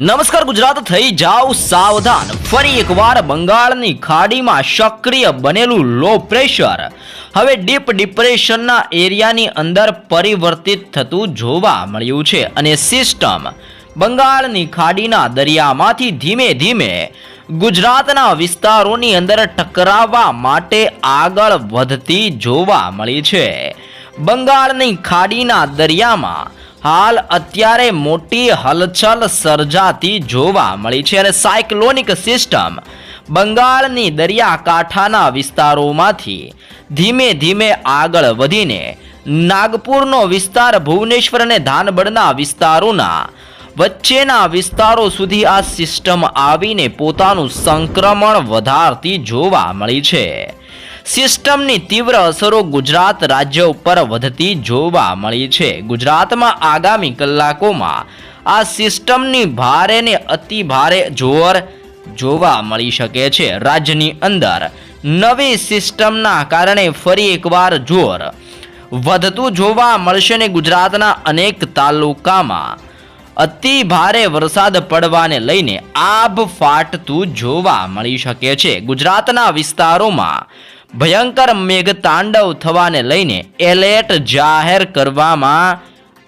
નમસ્કાર, ગુજરાત થઈ જાઓ સાવધાન. ફરી એકવાર બંગાળની ખાડીમાં સક્રિય બનેલું લો પ્રેશર હવે ડીપ ડિપ્રેશનના એરિયાની અંદર પરિવર્તિત થતું જોવા મળ્યું છે અને સિસ્ટમ બંગાળની ખાડીના દરિયામાંથી ધીમે ધીમે ગુજરાતના વિસ્તારોની અંદર ટકરાવવા માટે આગળ વધતી જોવા મળી છે. બંગાળની ખાડીના દરિયામાં હાલ અત્યારે મોટી હલચલ સર્જાતી જોવા મળી છે અને સાયક્લોનિક સિસ્ટમ બંગાળની દરિયાકાંઠાના વિસ્તારોમાંથી ધીમે ધીમે આગળ વધીને નાગપુરનો વિસ્તાર, ભુવનેશ્વર અને ધાનબડના વિસ્તારોના વચ્ચેના વિસ્તારો સુધી આ સિસ્ટમ આવીને પોતાનું સંક્રમણ વધારતી જોવા મળી છે. સિસ્ટમની તીવ્ર અસરો ગુજરાત રાજ્ય ઉપર વધતી જોવા મળી છે. ગુજરાતમાં આગામી કલાકોમાં આ સિસ્ટમની ભારે ને અતિ ભારે જોર જોવા મળી શકે છે. રાજ્યની અંદર નવી સિસ્ટમના કારણે ફરી એકવાર જોર વધતું જોવા મળશે ને ગુજરાતના અનેક તાલુકામાં અતિ ભારે વરસાદ પડવાને લઈને આભ ફાટતું જોવા મળી શકે છે. ગુજરાતના વિસ્તારોમાં ભયંકર મેઘ તાંડવ થવાને લઈને એલર્ટ જાહેર કરવામાં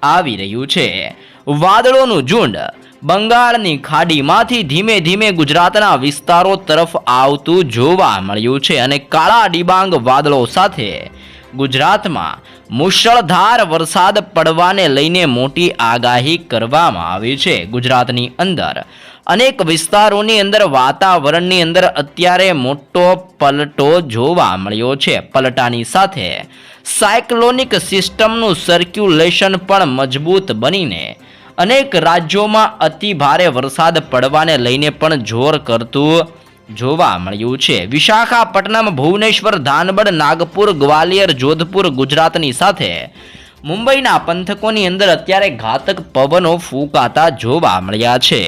આવી રહ્યું છે. વાદળોનું ઝુંડ બંગાળની ખાડીમાંથી ધીમે ધીમે ગુજરાતના વિસ્તારો તરફ આવતું જોવા મળ્યું છે અને કાળા ડિબાંગ વાદળો સાથે ગુજરાતમાં મુશળધાર વરસાદ પડવાને લઈને મોટી આગાહી કરવામાં આવી છે ગુજરાતની અંદર. અનેક વિસ્તારોની અંદર વાતાવરણની અંદર અત્યારે મોટો પલટો જોવા મળ્યો છે. પલટાની સાથે સાયક્લોનિક સિસ્ટમનું સર્ક્યુલેશન પણ મજબૂત બનીને અનેક રાજ્યોમાં અતિ ભારે વરસાદ પડવાને લઈને પણ જોર કરતું જોવા મળ્યું છે. વિશાખાપટ્ટનમ, ભુવનેશ્વર ધાનબડ નાગપુર, ગ્વાલિયર, જોધપુર, ગુજરાતની સાથે મુંબઈના પંથકોની અંદર અત્યારે ઘાતક પવનો ફૂંકાતા જોવા મળ્યા છે.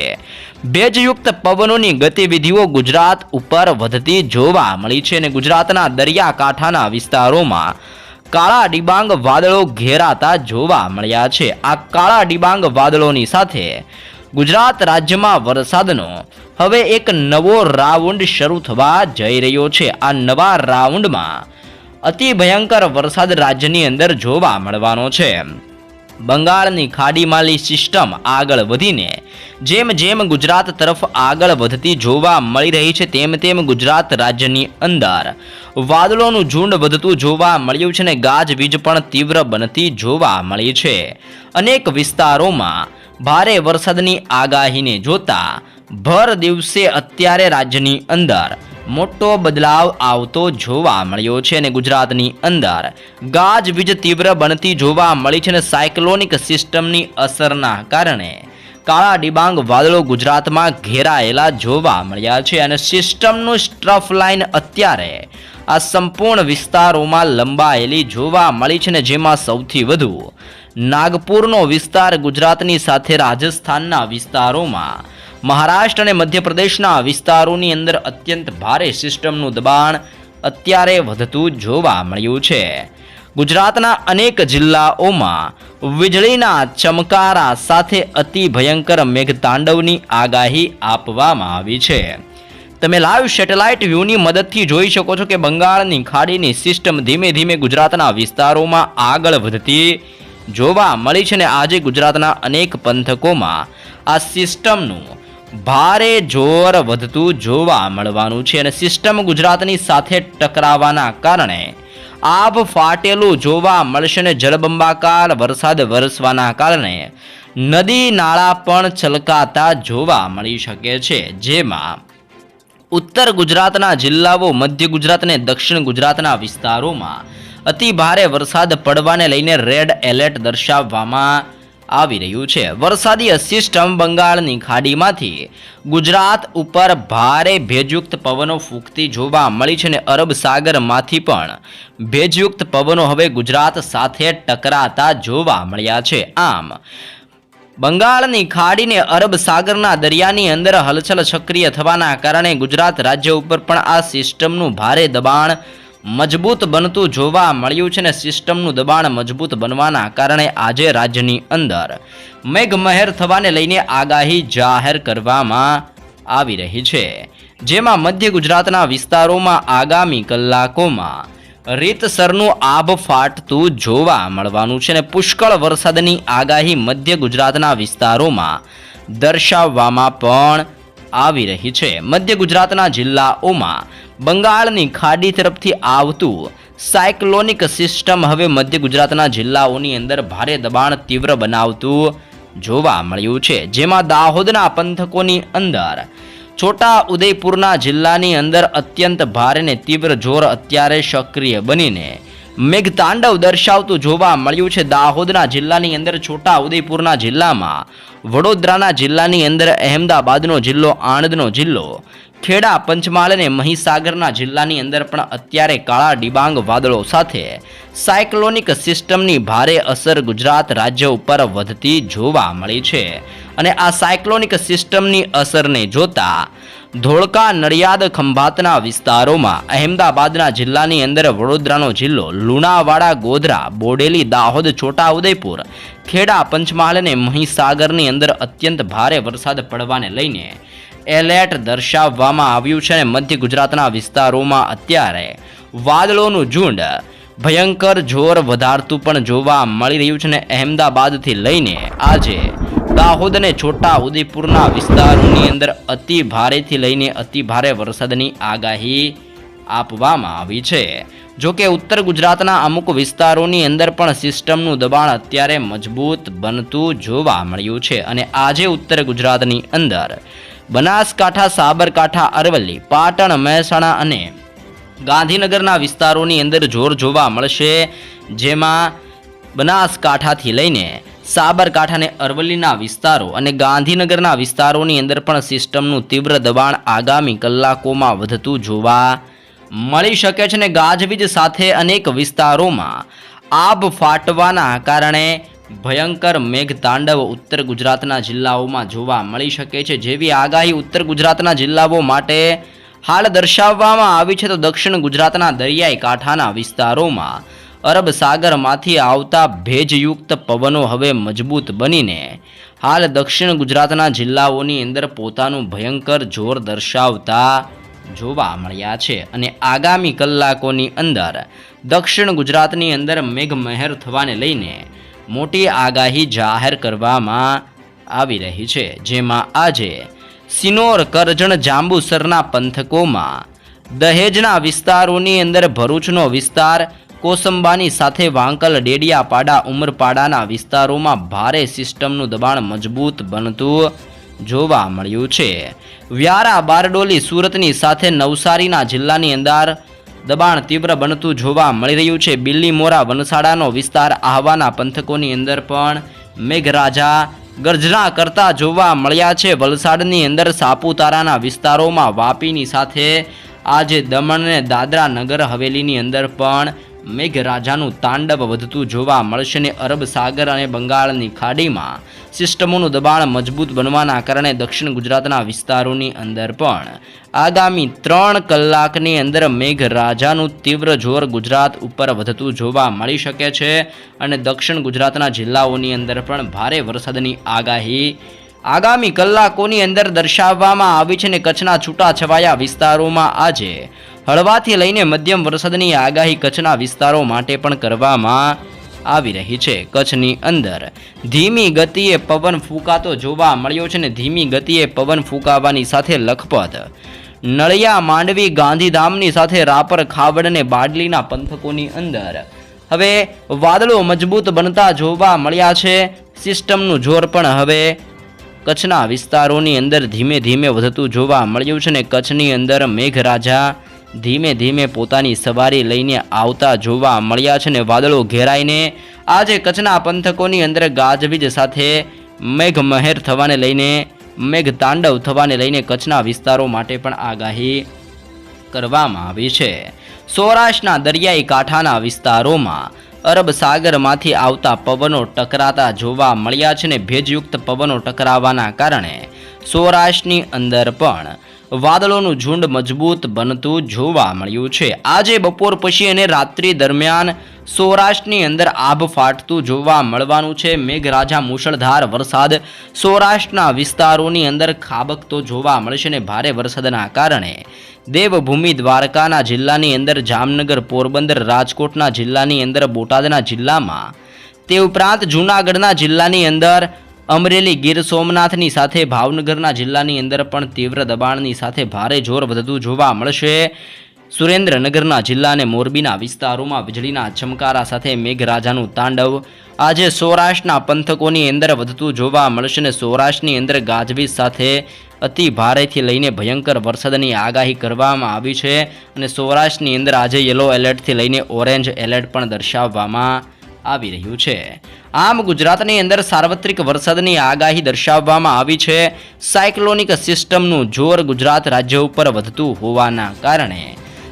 ભેજયુક્ત પવનોની ગતિવિધિઓ ગુજરાત ઉપર વધતી જોવા મળી છે અને ગુજરાતના દરિયાકાંઠાના વિસ્તારોમાં કાળા ડિબાંગ વાદળો ઘેરાતા જોવા મળ્યા છે. આ કાળા ડિબાંગ વાદળોની સાથે ગુજરાત રાજ્યમાં વરસાદનો હવે એક નવો રાઉન્ડ શરૂ થવા જઈ રહ્યો છે. આ નવા રાઉન્ડમાં અતિ ભયંકર વરસાદ રાજ્યની અંદર જોવા મળવાનો છે. બંગાળની ખાડીમાલી સિસ્ટમ આગળ વધીને જેમ જેમ ગુજરાત તરફ આગળ વધતી જોવા મળી રહી છે, તેમ તેમ ગુજરાત રાજ્યની અંદર વાદળોનું ઝુંડ વધતું જોવા મળ્યું છે અને ગાજવીજ પણ તીવ્ર બનતી જોવા મળી છે. અનેક વિસ્તારોમાં ભારે વરસાદની આગાહીને જોતા ભર દિવસે અત્યારે રાજ્યની અંદર મોટો બદલાવ આવતો જોવા મળ્યો છે અને ગુજરાતની અંદર ગાજવીજ તીવ્ર બનતી જોવા મળી છે અને સાયક્લોનિક સિસ્ટમની અસરના કારણે કાળા ડિબાંગ વાદળો ગુજરાતમાં ઘેરાયેલા જોવા મળ્યા છે અને સિસ્ટમનું સ્ટ્રફ લાઇન અત્યારે આ સંપૂર્ણ વિસ્તારોમાં લંબાયેલી જોવા મળી છે ને જેમાં સૌથી વધુ નાગપુરનો વિસ્તાર ગુજરાતની સાથે રાજસ્થાનના વિસ્તારોમાં. મહારાષ્ટ્ર અને મધ્યપ્રદેશના વિસ્તારોની અંદર અત્યંત ભારે સિસ્ટમનું દબાણ અત્યારે વધતું જોવા મળ્યું છે. ગુજરાતના અનેક જિલ્લાઓમાં વીજળીના ચમકારા સાથે અતિ ભયંકર મેઘતાંડવની આગાહી આપવામાં આવી છે. તમે લાઈવ સેટેલાઇટ વ્યૂની મદદથી જોઈ શકો છો કે બંગાળની ખાડીની સિસ્ટમ ધીમે ધીમે ગુજરાતના વિસ્તારોમાં આગળ વધતી જોવા મળી છે ને આજે ગુજરાતના અનેક પંથકોમાં આ સિસ્ટમનું ભારે જોર વધતું જોવા મળવાનું છે અને સિસ્ટમ ગુજરાતની સાથે ટકરાવાના કારણે આભ ફાટેલું જોવા મળશે ને જળબંબાકાર વરસાદ વરસવાના કારણે નદી નાળા પણ છલકાતા જોવા મળી શકે છે, જેમાં ઉત્તર ગુજરાતના જિલ્લાઓ, મધ્ય ગુજરાત અને દક્ષિણ ગુજરાતના વિસ્તારોમાં અતિ ભારે વરસાદ પડવાને લઈને રેડ એલર્ટ દર્શાવવામાં આવી રહ્યું છે. વરસાદી સિસ્ટમ બંગાળની ખાડીમાંથી ગુજરાત ઉપર ભારે ભેજયુક્ત પવનો ફૂંકતી જોવા મળી છે અને અરબ સાગરમાંથી પણ ભેજયુક્ત પવનો હવે ગુજરાત સાથે ટકરાતા જોવા મળ્યા છે. આમ, બંગાળની ખાડીને અરબ સાગરના દરિયાની અંદર હલચલ સક્રિય થવાના કારણે ગુજરાત રાજ્ય ઉપર પણ આ સિસ્ટમનું ભારે દબાણ મજબૂત બનતું જોવા મળ્યું છે ને સિસ્ટમનું દબાણ મજબૂત બનવાના કારણે આજે રાજ્યની અંદર મેઘમહેર થવાને લઈને આગાહી જાહેર કરવામાં આવી રહી છે. જેમાં મધ્ય ગુજરાતના વિસ્તારોમાં આગામી કલાકોમાં રીતસરનું આભ ફાટતું જોવા મળવાનું છે ને પુષ્કળ વરસાદની આગાહી મધ્ય ગુજરાતના વિસ્તારોમાં દર્શાવવામાં પણ આવી રહી છે. મધ્ય ગુજરાતના જિલ્લાઓમાં બંગાળની ખાડી તરફથી આવતું સાયક્લોનિક સિસ્ટમ હવે મધ્ય ગુજરાતના જિલ્લાઓની અંદર ભારે દબાણ તીવ્ર બનાવતું જોવા મળ્યું છે. જેમાં દાહોદના પંથકોની અંદર છોટા ઉદયપુરના જિલ્લાની અંદર અત્યંત ભારે ને તીવ્ર જોર અત્યારે સક્રિય બનીને મેઘતાંડવ દર્શાવતું જોવા મળ્યું છે. દાહોદના જિલ્લાની અંદર છોટા ઉદયપુરના જિલ્લામાં, વડોદરાના જિલ્લાની અંદર અહેમદાબાદનો જિલ્લો, આણંદનો જિલ્લો, ખેડા, પંચમહાલ અને મહીસાગરના જિલ્લાની અંદર પણ અત્યારે કાળા ડિબાંગ વાદળો સાથે સાયક્લોનિક સિસ્ટમની ભારે અસર ગુજરાત રાજ્ય ઉપર વધતી જોવા મળી છે. અને આ સાયક્લોનિક સિસ્ટમની અસરને જોતા ધોળકા નડિયાદ ખંભાતના વિસ્તારોમાં અહેમદાબાદના જિલ્લાની અંદર વડોદરાનો જિલ્લો, લુણાવાડા, ગોધરા, બોડેલી, દાહોદ છોટા ઉદયપુર ખેડા, પંચમહાલ અને મહીસાગરની અંદર અત્યંત ભારે વરસાદ પડવાને લઈને એલર્ટ દર્શાવવામાં આવ્યું છે અને મધ્ય ગુજરાતના વિસ્તારોમાં અત્યારે વાદળોનું ઝુંડ ભયંકર જોર વધારતું પણ જોવા મળી રહ્યું છે અને અહેમદાબાદથી લઈને આજે દાહોદ અને છોટા વિસ્તારોની અંદર અતિ ભારેથી લઈને અતિ ભારે વરસાદની આગાહી આપવામાં આવી છે. જો કે ઉત્તર ગુજરાતના અમુક વિસ્તારોની અંદર પણ સિસ્ટમનું દબાણ અત્યારે મજબૂત બનતું જોવા મળ્યું છે અને આજે ઉત્તર ગુજરાતની અંદર બનાસકાંઠા, સાબરકાંઠા, અરવલ્લી, પાટણ, મહેસાણા અને ગાંધીનગરના વિસ્તારોની અંદર જોર જોવા મળશે, જેમાં બનાસકાંઠાથી લઈને સાબરકાંઠા અને અરવલ્લીના વિસ્તારો અને ગાંધીનગરના વિસ્તારોની અંદર પણ સિસ્ટમનું તીવ્ર દબાણ આગામી કલાકોમાં વધતું જોવા મળી શકે છે અને ગાજવીજ સાથે અનેક વિસ્તારોમાં આબ ફાટવાના કારણે ભયંકર મેઘતાંડવ ઉત્તર ગુજરાતના જિલ્લાઓમાં જોવા મળી શકે છે. જેવી આગાહી ઉત્તર ગુજરાતના જિલ્લાઓ માટે હાલ દર્શાવવામાં આવી છે તો દક્ષિણ ગુજરાતના દરિયાઈ કાંઠાના વિસ્તારોમાં અરબ સાગરમાંથી આવતા ભેજયુક્ત પવનો હવે મજબૂત બનીને હાલ દક્ષિણ ગુજરાતના જિલ્લાઓની અંદર પોતાનું ભયંકર જોર દર્શાવતા જોવા મળ્યા છે અને આગામી કલાકોની અંદર દક્ષિણ ગુજરાતની અંદર મેઘમહેર થવાને લઈને મોટી આગાહી જાહેર કરવામાં આવી રહી છે, જેમાં આજે સિનોર, કરજણ, જાંબુસરના પંથકોમાં દહેજના વિસ્તારોની અંદર ભરૂચનો વિસ્તાર કોસંબાની સાથે વાંકલ ડેડિયાપાડા ઉમરપાડાના વિસ્તારોમાં ભારે સિસ્ટમનું દબાણ મજબૂત બનતું જોવા મળ્યું છે. વ્યારા બારડોલી સુરતની સાથે નવસારીના જિલ્લાની અંદર દબાણ તીવ્ર બનતું જોવા મળી રહ્યું છે. બિલ્લીમોરા વનસાડાનો વિસ્તાર આહવાના પંથકોની અંદર પણ મેઘરાજા ગર્જના કરતા જોવા મળ્યા છે. વલસાડની અંદર સાપુતારાના વિસ્તારોમાં વાપીની સાથે આજે દમણ અને દાદરા નગર હવેલીની અંદર પણ મેઘરાજાનું તાંડવ વધતું જોવા મળશે ને અરબ સાગર અને બંગાળની ખાડીમાં સિસ્ટમોનું દબાણ મજબૂત બનવાના કારણે દક્ષિણ ગુજરાતના વિસ્તારોની અંદર પણ આગામી ત્રણ કલાકની અંદર મેઘરાજાનું તીવ્ર જોર ગુજરાત ઉપર વધતું જોવા મળી શકે છે અને દક્ષિણ ગુજરાતના જિલ્લાઓની અંદર પણ ભારે વરસાદની આગાહી આગામી કલાકોની અંદર દર્શાવવામાં આવી છે ને કચ્છના છૂટાછવાયા વિસ્તારોમાં આજે હળવાથી લઈને મધ્યમ વરસાદની આગાહી કચ્છના વિસ્તારો માટે પણ કરવામાં આવી રહી છે. કચ્છની અંદર ધીમી ગતિએ પવન ફૂંકાતો જોવા મળ્યો છે ને ધીમી ગતિએ પવન ફૂંકાવાની સાથે લખપત, નળિયા, માંડવી, ગાંધીધામની સાથે રાપર, ખાવડ અને બાડલીના પંથકોની અંદર હવે વાદળો મજબૂત બનતા જોવા મળ્યા છે. સિસ્ટમનું જોર પણ હવે કચ્છના વિસ્તારોની અંદર ધીમે ધીમે વધતું જોવા મળ્યું છે ને કચ્છની અંદર મેઘરાજા ધીમે ધીમે પોતાની સવારી લઈને આવતા જોવા મળ્યા છે ને વાદળો ઘેરાઈને આજે કચ્છના પંથકોની અંદર ગાજવીજ સાથે મેઘમહેર થવાને લઈને મેઘતાંડવ થવાને લઈને કચ્છના વિસ્તારો માટે પણ આગાહી કરવામાં આવી છે. સૌરાષ્ટ્રના દરિયાઈ કાંઠાના વિસ્તારોમાં અરબ સાગરમાંથી આવતા પવનો ટકરાતા જોવા મળ્યા છે ને ભેજયુક્ત પવનો ટકરાવાના કારણે સૌરાષ્ટ્રની અંદર પણ વાદળોનું ઝુંડ મજબૂત બનતું જોવા મળ્યું છે. આજે બપોર પછી અને રાત્રિ દરમિયાન સૌરાષ્ટ્રની અંદર આભ ફાટતું જોવા મળવાનું છે. મેઘરાજા મુશળધાર વરસાદ સૌરાષ્ટ્રના વિસ્તારોની અંદર ખાબકતો જોવા મળશે અને ભારે વરસાદના કારણે દેવભૂમિ દ્વારકાના જિલ્લાની અંદર, જામનગર, પોરબંદર, રાજકોટના જિલ્લાની અંદર, બોટાદના જિલ્લામાં તે ઉપરાંત જૂનાગઢના જિલ્લાની અંદર અમરેલી ગીર સોમનાથની સાથે ભાવનગરના જિલ્લાની અંદર પણ તીવ્ર દબાણની સાથે ભારે જોર વધતું જોવા મળશે. સુરેન્દ્રનગરના જિલ્લા અને મોરબીના વિસ્તારોમાં વીજળીના ચમકારા સાથે મેઘરાજાનું તાંડવ. આજે સૌરાષ્ટ્રના પંથકોની અંદર વધતું જોવા મળશે અને સૌરાષ્ટ્રની અંદર ગાજવીજ સાથે અતિ ભારેથી લઈને ભયંકર વરસાદની આગાહી કરવામાં આવી છે અને સૌરાષ્ટ્રની અંદર આજે યલો એલર્ટથી લઈને ઓરેન્જ એલર્ટ પણ દર્શાવવામાં આવી રહ્યું છે. આમ ગુજરાતની અંદર સાર્વત્રિક વરસાદની આગાહી દર્શાવવામાં આવી છે. સાયક્લોનિક સિસ્ટમનું જોર ગુજરાત રાજ્ય ઉપર વધતું હોવાના કારણે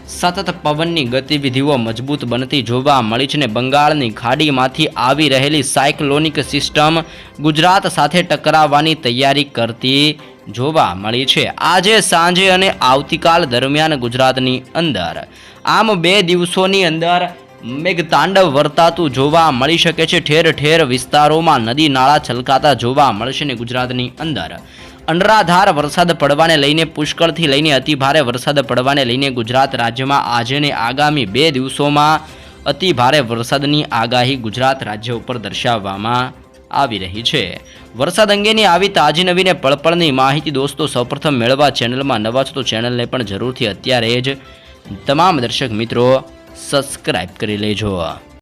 સતત પવનની ગતિવિધિઓ મજબૂત બનતી જોવા મળી છે ને બંગાળની ખાડીમાંથી આવી રહેલી સાયક્લોનિક સિસ્ટમ ગુજરાત સાથે ટકરાવવાની તૈયારી કરતી જોવા મળી છે. આજે સાંજે અને આવતીકાલ દરમિયાન ગુજરાતની અંદર. આમ બે દિવસોની અંદર મેઘતાંડવ વર્તાતું જોવા મળી શકે છે. ઠેર ઠેર વિસ્તારોમાં નદી નાળા છલકાતા જોવા મળશે ને ગુજરાતની અંદર. અનરાધાર વરસાદ પડવાને લઈને પુષ્કળથી લઈને અતિભારે વરસાદ પડવાને લઈને ગુજરાત રાજ્યમાં આજે ને આગામી બે દિવસોમાં અતિભારે વરસાદની આગાહી ગુજરાત રાજ્ય ઉપર દર્શાવવામાં આવી રહી છે. વરસાદ અંગેની આવી તાજી નવીને પળપળની માહિતી દોસ્તો સૌપ્રથમ મેળવવા ચેનલમાં નવા છો તો ચેનલને પણ જરૂરથી અત્યારે જ તમામ દર્શક મિત્રો સબસ્ક્રાઈબ કરી લેજો.